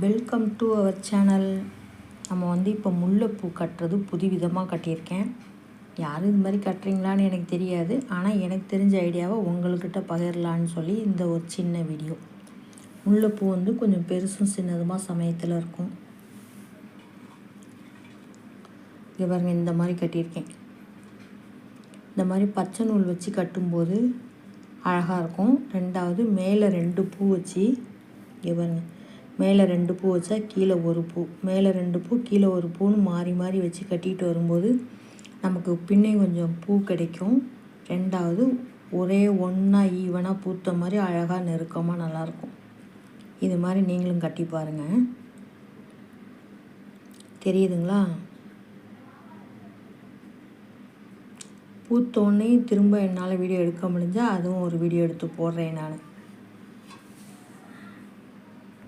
Welcome to our channel நம்ம வந்து இப்போ முல்லைப்பூ கட்டுறது புது விதமாக கட்டியிருக்கேன். யாரும் இது மாதிரி கட்டுறீங்களான்னு எனக்கு தெரியாது. ஆனால் எனக்கு தெரிஞ்ச ஐடியாவை உங்கள்கிட்ட பகிரலான்னு சொல்லி இந்த ஒரு சின்ன வீடியோ. முல்லைப்பூ வந்து கொஞ்சம் பெருசும் சின்னதுமாக சமயத்தில் இருக்கும். இங்கே இந்த மாதிரி கட்டியிருக்கேன். இந்த மாதிரி பச்சை நூல் வச்சு கட்டும்போது அழகாக இருக்கும். ரெண்டாவது மேலே ரெண்டு பூ வச்சு இங்கே மேலே ரெண்டு பூ வச்சா கீழே ஒரு பூ. மேலே ரெண்டு பூ கீழே ஒரு பூன்னு மாறி மாறி வச்சு கட்டிட்டு வரும்போது நமக்கு பின்னே கொஞ்சம் பூ கிடைக்கும். ரெண்டாவது ஒரே ஒன்றா ஈவனாக பூத்த மாதிரி அழகாக நெருக்கமாக நல்லாயிருக்கும். இது மாதிரி நீங்களும் கட்டி பாருங்கள் தெரியுதுங்களா? பூத்தோடனே திரும்ப என்னால் வீடியோ எடுக்க முடிஞ்சால் அதுவும் ஒரு வீடியோ எடுத்து போடுறேன் நான்.